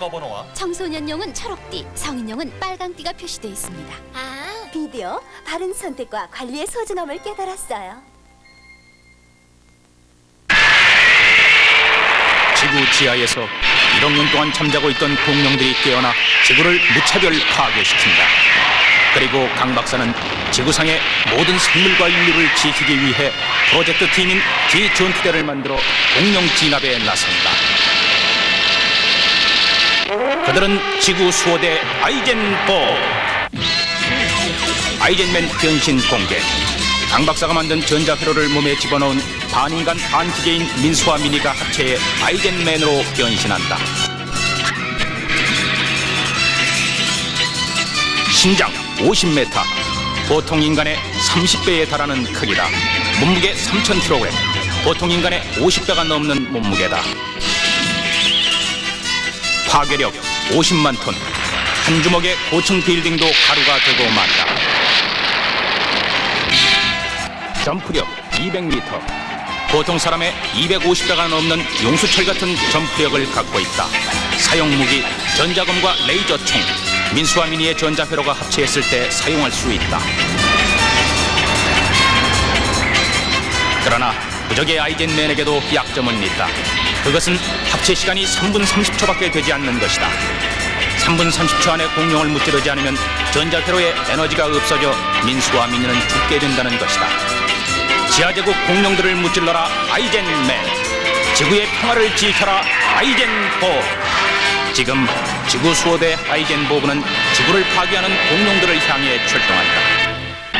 부가번호와 청소년용은 초록띠, 성인용은 빨강띠가 표시되어 있습니다. 아, 비디오 바른 선택과 관리의 소중함을 깨달았어요. 지구 지하에서 1억 년 동안 잠자고 있던 공룡들이 깨어나 지구를 무차별 파괴시킨다. 그리고 강 박사는 지구상의 모든 생물과 인류를 지키기 위해 프로젝트 팀인 기 전투대를 만들어 공룡 진압에 나선다. 그들은 지구 수호대 아이젠보 아이젠맨 변신 공개. 강 박사가 만든 전자회로를 몸에 집어넣은 반인간 반기계인 민수와 미니가 합체해 아이젠맨으로 변신한다. 신장 50m 보통 인간의 30배에 달하는 크기다. 몸무게 3000kg 보통 인간의 50배가 넘는 몸무게다. 파괴력 50만 톤. 한 주먹의 고층 빌딩도 가루가 되고 만다. 점프력 200m. 보통 사람의 250배가 넘는 용수철 같은 점프력을 갖고 있다. 사용 무기 전자검과 레이저 총. 민수와 미니의 전자회로가 합체했을 때 사용할 수 있다. 그러나 부적의 아이젠맨에게도 약점은 있다. 그것은 합체 시간이 3분 30초밖에 되지 않는 것이다. 3분 30초 안에 공룡을 무찌르지 않으면 전자회로에 에너지가 없어져 민수와 미니는 죽게 된다는 것이다. 지하제국 공룡들을 무찔러라 아이젠맨. 지구의 평화를 지켜라 아이젠보. 지금 지구 수호대 아이젠보그는 지구를 파괴하는 공룡들을 향해 출동한다.